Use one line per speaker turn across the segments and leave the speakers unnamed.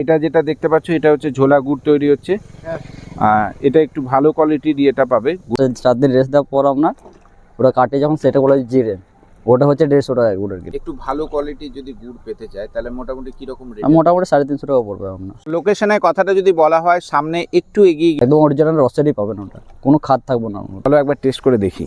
এটা যেটা দেখতে পাচ্ছ এটা হচ্ছে ঝোলা গুড় তৈরি হচ্ছে। আহ, এটা একটু ভালো কোয়ালিটির এটা পাবে।
চার দিন রেস্ট দেওয়ার পর আপনার ওটা কাটে যখন সেটা বলে জিরে। ওটা হচ্ছে দেড়শো টাকা গুড়ের কিলো
একটু ভালো কোয়ালিটির যদি গুড় পেতে চায় তাহলে মোটামুটি কীরকম রেট
মোটামুটি সাড়ে তিনশো টাকা পড়বে আপনার।
লোকেশনের কথাটা যদি বলা হয় সামনে একটু এগিয়ে গিয়ে
একদম অরিজিনাল রসেরই পাবেন ওটা। কোনো খাদ থাকবে না।
চলো একবার টেস্ট করে দেখি।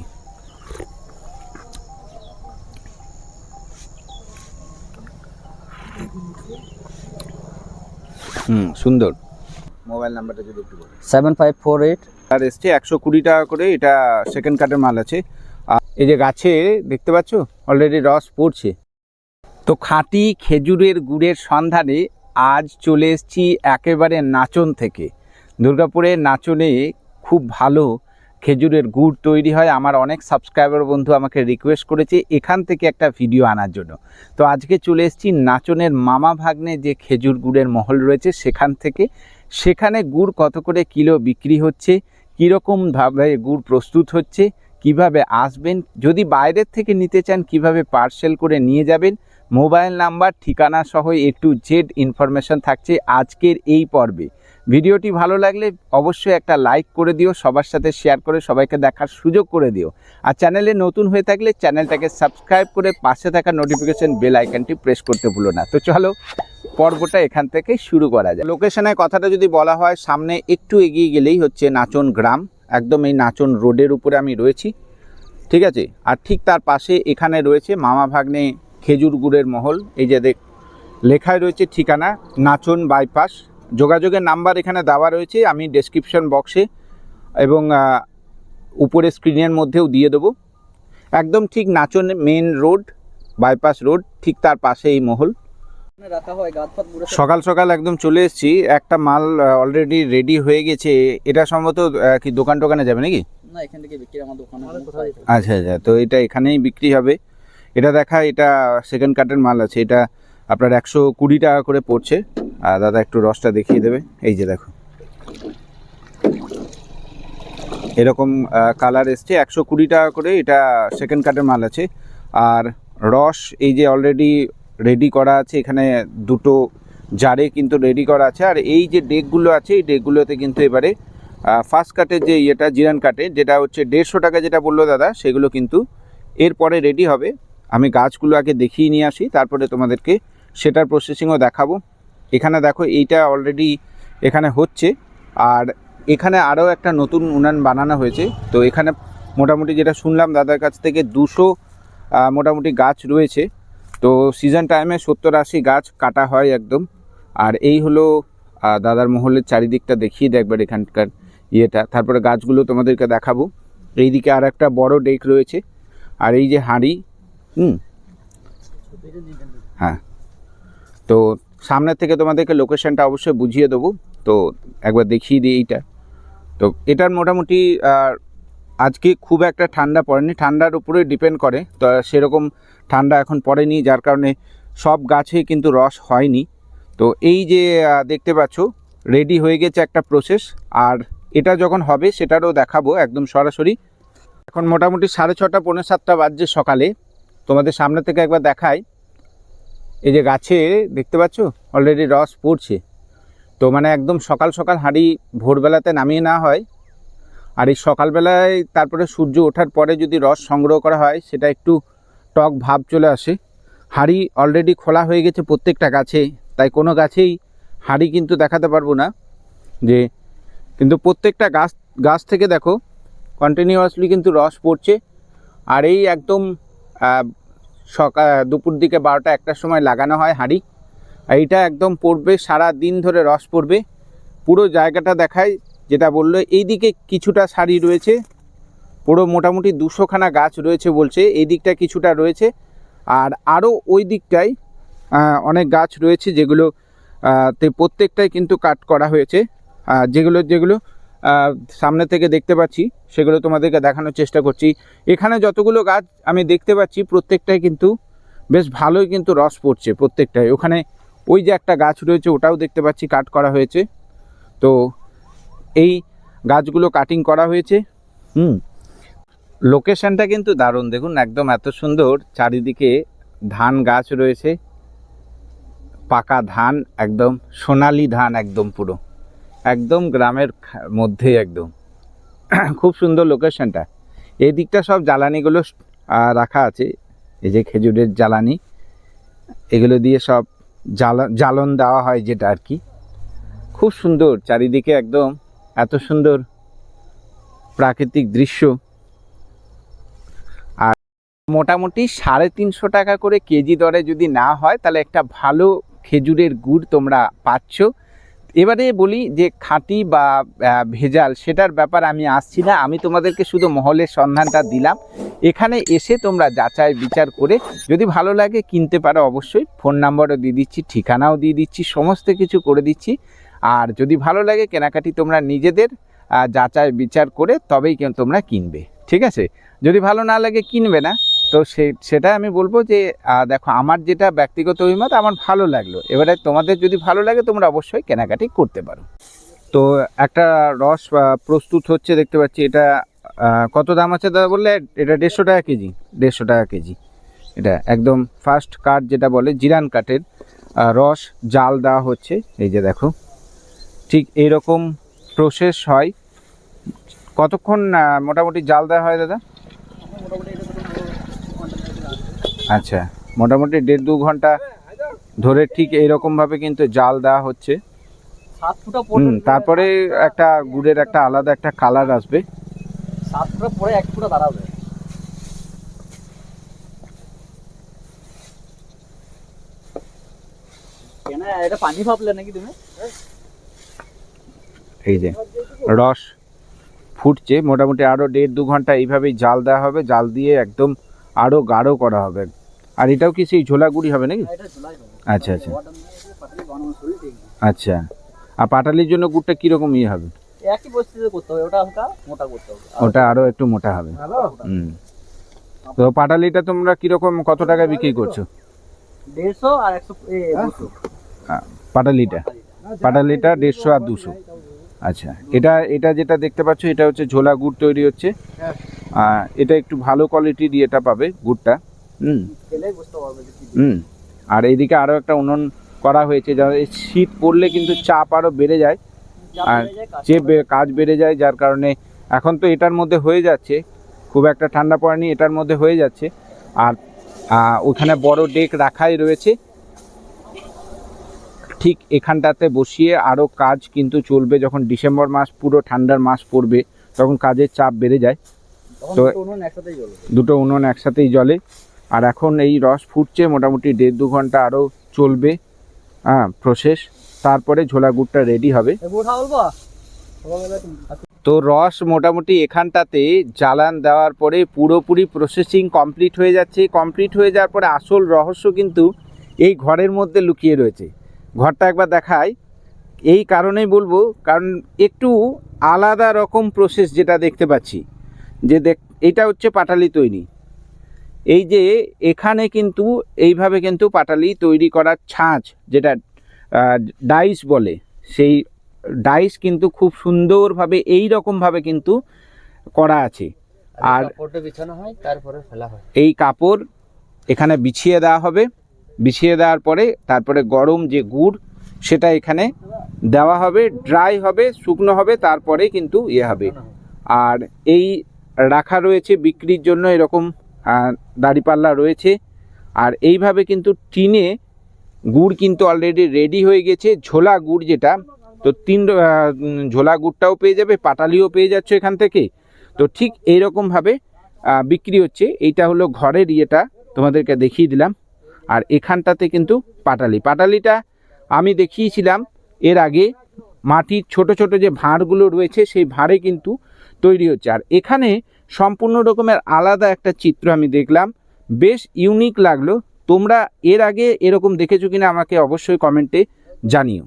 হুম সুন্দর। মোবাইল নাম্বারটা যদি একটু বলেন।
Seven five four eight.
আর এসছে একশো কুড়ি টাকা করে এটা সেকেন্ড কার্ডের মাল আছে। আর এই যে গাছে দেখতে পাচ্ছ অলরেডি রস পড়ছে। তো খাঁটি খেজুরের গুড়ের সন্ধানে আজ চলে এসছি একেবারে নাচন থেকে। দুর্গাপুরের নাচনে খুব ভালো খেজুরের গুড় তৈরি হয়। আমার অনেক সাবস্ক্রাইবার বন্ধু আমাকে রিকোয়েস্ট করেছে এখান থেকে একটা ভিডিও আনার জন্য। তো আজকে চলে এসেছি নাচনের মামা ভাগ্নে যে খেজুর গুড়ের মহল রয়েছে সেখান থেকে। সেখানে গুড় কত করে কিলো বিক্রি হচ্ছে? কীরকমভাবে গুড় প্রস্তুত হচ্ছে? কীভাবে আসবেন? যদি বাইরের থেকে নিতে চান, কীভাবে পার্সেল করে নিয়ে যাবেন? মোবাইল নাম্বার ঠিকানা সহ এ টু জেড ইনফরমেশন থাকছে আজকের এই পর্বে। ভিডিওটি ভালো লাগলে অবশ্যই একটা লাইক করে দিও, সবার সাথে শেয়ার করে সবাইকে দেখার সুযোগ করে দিও। আর চ্যানেলে নতুন হয়ে থাকলে চ্যানেলটাকে সাবস্ক্রাইব করে পাশে থাকা নোটিফিকেশন বেল আইকনটি প্রেস করতে ভুলো না। তো চলো, পর্বটা এখান থেকে শুরু করা যায় লোকেশনের কথাটা যদি বলা হয়, সামনে একটু এগিয়ে গেলেই হচ্ছে নাচন গ্রাম। একদম এই নাচন রোডের উপরে আমি রয়েছি। ঠিক আছে? আর ঠিক তার পাশে এখানে রয়েছে মামা ভাগ্নে খেজুর গুড়ের মহল। এই যে দেখ, লেখায় রয়েছে ঠিকানা, নাচন বাইপাস যোগাযোগের নাম্বার এখানে দেওয়া রয়েছে আমি ডেসক্রিপশন বক্সে এবং উপরে স্ক্রিনের মধ্যেও দিয়ে দেবো। একদম ঠিক Nachan main road bypass road ঠিক তার পাশে এই মহল।
হয়
সকাল সকাল একদম চলে এসেছি একটা মাল অলরেডি রেডি হয়ে গেছে। এটা সম্ভবত কি দোকান টোকানে যাবে নাকি?
এখান থেকে বিক্রি আমার দোকানে।
আচ্ছা আচ্ছা তো এটা এখানেই বিক্রি হবে। এটা দেখা এটা সেকেন্ড কাটের মাল আছে। এটা আপনার একশো কুড়ি টাকা করে পড়ছে। আর দাদা একটু রসটা দেখিয়ে দেবে। এই যে দেখো। এরকম কালার এসছে। একশো কুড়ি টাকা করে এটা সেকেন্ড কাটের মাল আছে। আর রস এই যে অলরেডি রেডি করা আছে, এখানে দুটো জারে কিন্তু রেডি করা আছে। আর এই যে ডেকগুলো আছে, এই ডেকগুলোতে কিন্তু এবারে ফার্স্ট কাটের যে ইয়েটা, জিরান কাটে যেটা হচ্ছে দেড়শো টাকা যেটা বলল দাদা, সেগুলো কিন্তু এরপরে রেডি হবে। আমি গাছগুলো আগে দেখিয়ে নিয়ে আসি, তারপরে তোমাদেরকে সেটার প্রসেসিংও দেখাবো। এখানে দেখো এইটা অলরেডি এখানে হচ্ছে। আর এখানে আরও একটা নতুন উনান বানানো হয়েছে। তো এখানে মোটামুটি যেটা শুনলাম, দাদার কাছ থেকে দুশো মোটামুটি গাছ রয়েছে। তো সিজন টাইমে সত্তর আশি গাছ কাটা হয় একদম। আর এই হলো দাদার মহলের চারিদিকটা দেখিয়ে দেয় একবার এখানকার ইয়েটা। তারপরে গাছগুলো তোমাদেরকে দেখাবো। এইদিকে আর একটা বড় ডেক রয়েছে। আর এই যে হাঁড়ি, হুম হ্যাঁ। তো সামনের থেকে তোমাদেরকে লোকেশনটা অবশ্যই বুঝিয়ে দেবো। তো একবার দেখিয়ে দিই এইটা। তো এটার মোটামুটি আজকে খুব একটা ঠান্ডা পড়েনি। ঠান্ডার উপরে ডিপেন্ড করে। তো সেরকম ঠান্ডা এখন পড়েনি, যার কারণে সব গাছেই কিন্তু রস হয়নি। তো এই যে দেখতে পাচ্ছ রেডি হয়ে গেছে একটা প্রসেস আর এটা যখন হবে, সেটারও দেখাবো একদম সরাসরি। এখন মোটামুটি সাড়ে ছটা, পৌনে সাতটা বাজছে সকালে। তোমাদের সামনে থেকে একবার দেখাই। এই যে গাছে দেখতে পাচ্ছ? অলরেডি রস পড়ছে। তো মানে একদম সকাল সকাল হাঁড়ি ভোরবেলাতে নামিয়ে না হয়। আর এই সকালবেলায় তারপরে সূর্য ওঠার পরে যদি রস সংগ্রহ করা হয়, সেটা একটু টক ভাব চলে আসে। হাঁড়ি অলরেডি খোলা হয়ে গেছে প্রত্যেকটা গাছে। তাই কোনো গাছেই হাঁড়ি কিন্তু দেখাতে পারব না। যে কিন্তু প্রত্যেকটা গাছ গাছ থেকে দেখো কন্টিনিউয়াসলি কিন্তু রস পড়ছে। আর এই একদম সকাল, দুপুর দিকে বারোটা, একটার সময় লাগানো হয় হাঁড়ি। আর এইটা একদম পড়বে, সারা দিন ধরে রস পড়বে। পুরো জায়গাটা দেখায়, যেটা বলল, এইদিকে কিছুটা শাড়ি রয়েছে। পুরো মোটামুটি দুশোখানা গাছ রয়েছে বলছে, এই দিকটা কিছুটা রয়েছে। আর আরও ওই দিকটায় অনেক গাছ রয়েছে যেগুলো তে প্রত্যেকটাই কিন্তু কাট করা হয়েছে। যেগুলো যেগুলো সামনে থেকে দেখতে পাচ্ছি, সেগুলো তোমাদেরকে দেখানোর চেষ্টা করছি। এখানে যতগুলো গাছ আমি দেখতে পাচ্ছি, প্রত্যেকটাই কিন্তু বেশ ভালোই কিন্তু রস পড়ছে, প্রত্যেকটাই। ওখানে ওই যে একটা গাছ রয়েছে, ওটাও দেখতে পাচ্ছি কাট করা হয়েছে। তো এই গাছগুলো কাটিং করা হয়েছে। হুম। লোকেশনটা কিন্তু দারুণ। দেখুন, একদম এত সুন্দর। চারিদিকে ধান গাছ রয়েছে। পাকা ধান, একদম সোনালি ধান, একদম পুরো। একদম গ্রামের মধ্যে একদম। খুব সুন্দর লোকেশনটা এই দিকটা সব জ্বালানিগুলো রাখা আছে। এই যে খেজুরের জ্বালানি, এগুলো দিয়ে সব জ্বালা, জ্বালন দেওয়া হয় যেটা আর কি। খুব সুন্দর, চারিদিকে একদম এত সুন্দর প্রাকৃতিক দৃশ্য। আর মোটামুটি সাড়ে তিনশো টাকা করে কেজি দরে যদি না হয়, তাহলে একটা ভালো খেজুরের গুড় তোমরা পাচ্ছ। এবারে বলি যে খাঁটি বা ভেজাল সেটার ব্যাপার আমি আসছি না। আমি তোমাদেরকে শুধু মহলের সন্ধানটা দিলাম। এখানে এসে তোমরা যাচাই বিচার করে যদি ভালো লাগে কিনতে পারো অবশ্যই। ফোন নাম্বারও দিয়ে দিচ্ছি, ঠিকানাও দিয়ে দিচ্ছি, সমস্ত কিছু করে দিচ্ছি। আর যদি ভালো লাগে কেনাকাটি তোমরা নিজেদের যাচাই বিচার করে তবেই তোমরা কিনবে। ঠিক আছে? যদি ভালো না লাগে কিনবে না তো সে সেটাই আমি বলব যে দেখো আমার যেটা ব্যক্তিগত অভিমত, আমার ভালো লাগল। এবারে তোমাদের যদি ভালো লাগে, তোমরা অবশ্যই কেনাকাটি করতে পারো। তো একটা রস প্রস্তুত হচ্ছে, দেখতে পাচ্ছি এটা কত দাম আছে দাদা বললে? এটা দেড়শো টাকা কেজি, দেড়শো টাকা কেজি। এটা একদম ফার্স্ট কাঠ যেটা বলে, জিরান কাঠের রস, জাল দেওয়া হচ্ছে। এই যে দেখো, ঠিক এইরকম প্রসেস হয়। কতক্ষণ মোটামুটি জাল দেওয়া হয় দাদা? আচ্ছা মোটামুটি দেড় দু ঘণ্টা ধরে ঠিক এইরকমভাবে কিন্তু জাল দেওয়া হচ্ছে। হুম তারপরে একটা গুড়ের একটা আলাদা একটা কালার আসবে।
সাত ফুটা পরে এক ফুটা দাঁড়াবে। এটা পানি ভাবলে নাকি তুমি?
এই যে রস ফুটছে মোটামুটি আরও দেড় দু ঘণ্টা এইভাবেই জাল দেওয়া হবে। জাল দিয়ে একদম আরও গাঢ় করা হবে। আর এটাও কি সেই ঝোলা গুড়ি হবে নাকি?
হবে।
আচ্ছা আচ্ছা। আচ্ছা। আর পাটালির জন্য গুড়টা কীরকম ইয়ে হবে?
একই পরিস্থিতিতে করতে হবে ওটা হালকা মোটা করতে হবে।
ওটা আরও একটু মোটা হবে। হুম। তো পাটালিটা তোমরা কীরকম কত টাকা বিক্রি করছ?
দেড়শো আর একশো
পাটালিটা। পাটালিটা দেড়শো আর দুশো। আচ্ছা। এটা এটা যেটা দেখতে পাচ্ছ এটা হচ্ছে ঝোলা গুড় তৈরি হচ্ছে। আহ, এটা একটু ভালো কোয়ালিটির এটা পাবে গুড়টা। হুম। হুম। আর এইদিকে আরও একটা উনুন করা হয়েছে যারা এই শীত পড়লে কিন্তু চাপ আরও বেড়ে যায়। আর যে কাজ বেড়ে যায় যার কারণে এখন তো এটার মধ্যে হয়ে যাচ্ছে। খুব একটা ঠান্ডা পড়েনি এটার মধ্যে হয়ে যাচ্ছে। আর ওখানে বড় ডেক রাখাই রয়েছে। ঠিক এখানটাতে বসিয়ে আরও কাজ কিন্তু চলবে যখন ডিসেম্বর মাস পুরো ঠান্ডার মাস পড়বে তখন কাজের চাপ বেড়ে যায়। তো-
দুটো উনুন একসাথেই
জ্বলে। আর এখন এই রস ফুটছে মোটামুটি দেড় দু ঘণ্টা আরও চলবে। হ্যাঁ প্রসেস তারপরে ঝোলা গুড়টা রেডি হবে। তো রস মোটামুটি এখানটাতে জ্বালান দেওয়ার পরে পুরোপুরি প্রসেসিং কমপ্লিট হয়ে যাচ্ছে। কমপ্লিট হয়ে যাওয়ার পরে আসল রহস্য কিন্তু এই ঘরের মধ্যে লুকিয়ে রয়েছে। ঘরটা একবার দেখাই। এই কারণেই বলব কারণ একটু আলাদা রকম প্রসেস যেটা দেখতে পাচ্ছি। যে দেখ এটা হচ্ছে পাটালি তৈরি। এই যে এখানে কিন্তু এইভাবে কিন্তু পাটালি তৈরি করার ছাঁচ যেটা ডাইস বলে সেই ডাইস কিন্তু খুব সুন্দরভাবে এই রকমভাবে কিন্তু করা আছে। আর
বিছানো হয় তারপরে ফেলা হয়।
এই কাপড় এখানে বিছিয়ে দেওয়া হবে। বিছিয়ে দেওয়ার পরে তারপরে গরম যে গুড় সেটা এখানে দেওয়া হবে ড্রাই হবে শুকনো হবে তারপরে কিন্তু ইয়ে হবে। আর এই রাখা রয়েছে বিক্রির জন্য, এরকম দাঁড়িপাল্লা রয়েছে। আর এইভাবে কিন্তু টিনে গুড় কিন্তু অলরেডি রেডি হয়ে গেছে, ঝোলা গুড় যেটা, তো তিন ঝোলা গুড়টাও পেয়ে যাবে, পাটালিও পেয়ে যাচ্ছে এখান থেকে। তো ঠিক এইরকমভাবে বিক্রি হচ্ছে। এইটা হলো ঘরের ইয়েটা, তোমাদেরকে দেখিয়ে দিলাম। আর এখানটাতে কিন্তু পাটালি। পাটালিটা আমি দেখিয়েছিলাম এর আগে, মাটির ছোট ছোট যে ভাঁড়গুলো রয়েছে, সেই ভাঁড়ে কিন্তু তৈরি হচ্ছে। আর এখানে সম্পূর্ণ রকমের আলাদা একটা চিত্র আমি দেখলাম। বেশ ইউনিক লাগল। তোমরা এর আগে এরকম দেখেছ কিনা আমাকে অবশ্যই কমেন্টে জানিও।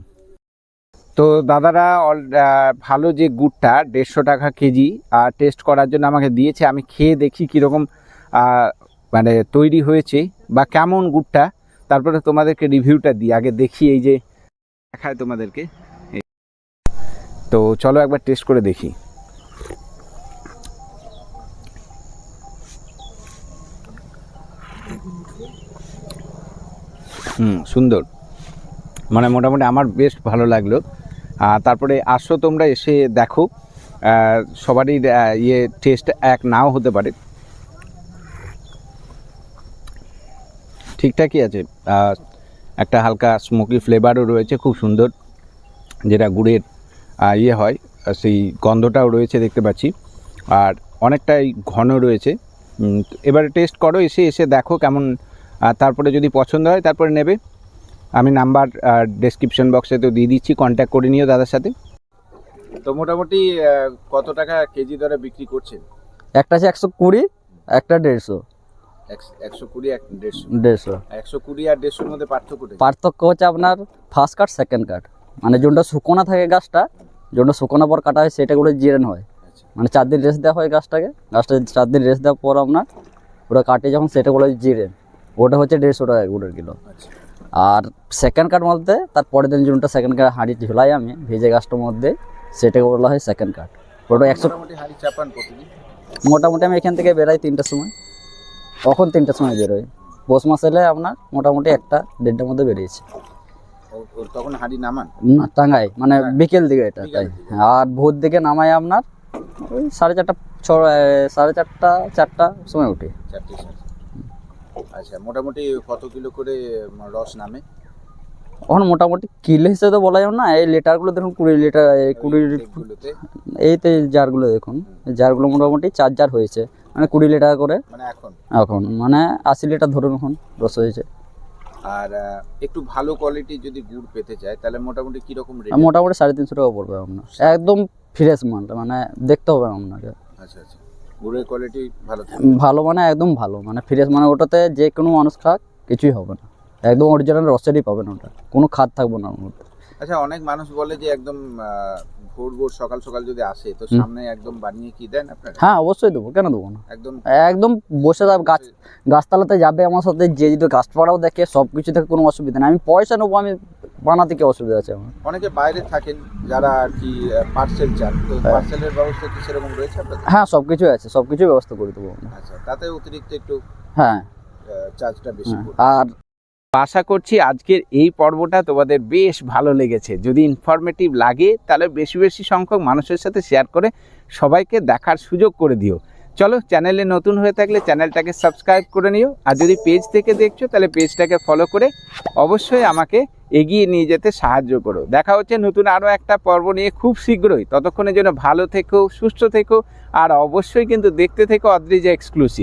তো দাদারা অল- ভালো যে গুড়টা, দেড়শো টাকা কেজি আর টেস্ট করার জন্য আমাকে দিয়েছে। আমি খেয়ে দেখি কীরকম মানে তৈরি হয়েছে বা কেমন গুড়টা। তারপরে তোমাদেরকে রিভিউটা দিই। আগে দেখি এই যে, দেখায় তোমাদেরকে। তো চলো একবার টেস্ট করে দেখি। হুম, সুন্দর। মানে মোটামুটি আমার বেশ ভালো লাগল। তারপরে আসো, তোমরা এসে দেখো। সবারই ইয়ে টেস্ট এক নাও হতে পারে। ঠিকঠাকই আছে। একটা হালকা স্মোকি ফ্লেভারও রয়েছে, খুব সুন্দর। যেটা গুড়ের ইয়ে হয় সেই গন্ধটাও রয়েছে দেখতে পাচ্ছি। আর অনেকটাই ঘন রয়েছে। এবারে টেস্ট করো, এসে এসে দেখো কেমন আহ, তারপরে যদি পছন্দ হয় তারপরে নেবে। আমি নাম্বার ডেসক্রিপশন বক্সে তো দিয়ে দিচ্ছি কন্ট্যাক্ট করে নিও দাদার সাথে। তো মোটামুটি কত টাকা কেজি দরে বিক্রি করছেন?
একটা আছে একশো কুড়ি একটা দেড়শো।
একশো কুড়ি এক দেড়শো।
দেড়শো।
একশো কুড়ি আর দেড়শোর মধ্যে পার্থক্যটা
পার্থক্য হচ্ছে আপনার ফার্স্ট কাট সেকেন্ড কাট মানে যোনটা শুকোনা থাকে গাছটা যোনটা শুকোনা পর কাটা হয় সেটাগুলো জিরেন হয়।
আচ্ছা।
মানে চার দিন রেস্ট দেওয়া হয় গাছটাকে। গাছটা চার দিন রেস্ট দেওয়ার পর আপনার ওটা কাটে যখন সেটাগুলো জিরেন। ওটা হচ্ছে দেড়শো টাকা গুড়ের কিলো।
আচ্ছা।
আর সেকেন্ড কাট বলতে তার পরের দিন যোনটা সেকেন্ড কাট হাঁড়ি ঝুলাই আমি ভেজে গাছটার মধ্যে সেটাকে বলা হয় সেকেন্ড কাট ওটা একশো
মোটামুটি চাপান
মোটামুটি আমি এখান থেকে বেরাই তিনটার সময়। কখন তিনটার সময় বেরোই? পৌষ মাস এলে আপনার মোটামুটি একটা দেড়টার মধ্যে বেরিয়েছে।
তখন হাড়ি নামান?
না, টাঙ্গাই মানে বিকেল দিকে এটা তাই। আর ভোর দিকে নামাই আপনার ওই সাড়ে চারটা ছ সাড়ে চারটা চারটা সময় উঠি।
চারটে। আচ্ছা মোটামুটি কত কিলো করে রস নামে?
এখন মোটামুটি কিলো হিসেবে তো বলা যাবে না এই লিটারগুলো দেখুন কুড়ি লিটার কুড়ি
গুলোতে
এইতে জারগুলো দেখুন এই জারগুলো মোটামুটি চার জার হয়েছে মানে কুড়ি লিটার করে।
মানে এখন?
এখন মানে আশি লিটার ধরুন এখন রস হয়েছে।
আর একটু ভালো কোয়ালিটির যদি গুড় পেতে চায় তাহলে মোটামুটি কীরকম রেট
মোটামুটি সাড়ে তিনশো টাকা পড়বে আপনার। একদম ফ্রেশ মালটা মানে দেখতে হবে আপনাকে।
আচ্ছা আচ্ছা। গুড়ের কোয়ালিটি ভালো
ভালো মানে একদম ভালো। মানে ফ্রেশ মানে ওটাতে যে কোনো মানুষ খাক কিছুই হবে না। একদম অরিজিনাল রসেরই পাবেন ওটা। কোনো খাদ থাকবে না ওর মধ্যে।
আচ্ছা অনেক মানুষ বলে যে একদম ভোর ভোর সকাল সকাল যদি আসে তো সামনে একদম বানিয়ে কি দেন আপনারা?
হ্যাঁ অবশ্যই দেবো। কেন দেবো না?
একদম
একদম বসে যাবে গাছ গাছতলাতে যাবে আমার সাথে যে যদি গাছপাড়াও দেখে সব কিছু থেকে কোনো অসুবিধা নেই। আমি পয়সা নেব আমি বানাতে কি অসুবিধা আছে আমার?
অনেকে বাইরে থাকেন যারা আর কি পার্সেল চান। তো
হ্যাঁ।
পার্সেলের ব্যবস্থা কি সেরকম রয়েছে আপনাদের?
হ্যাঁ সব কিছুই আছে সব কিছুই ব্যবস্থা করে দেবো
আচ্ছা তাতে অতিরিক্ত একটু
হ্যাঁ।
চার্জটা বেশি
হ্যাঁ।
পড়বে।
আর
আশা করছি আজকের এই পর্বটা তোমাদের বেশ ভালো লেগেছে। যদি ইনফরমেটিভ লাগে তাহলে বেশি বেশি সংখ্যক মানুষের সাথে শেয়ার করে সবাইকে দেখার সুযোগ করে দিও। চলো চ্যানেলে নতুন হয়ে থাকলে চ্যানেলটাকে সাবস্ক্রাইব করে নিও। আর যদি পেজ থেকে দেখছ তাহলে পেজটাকে ফলো করে অবশ্যই আমাকে এগিয়ে নিয়ে যেতে সাহায্য করো। দেখা হচ্ছে নতুন আরও একটা পর্ব নিয়ে খুব শীঘ্রই। ততক্ষণের জন্য ভালো থেকো, সুস্থ থেকো, আর অবশ্যই কিন্তু দেখতে থেকো অদ্রিজা এক্সক্লুসিভ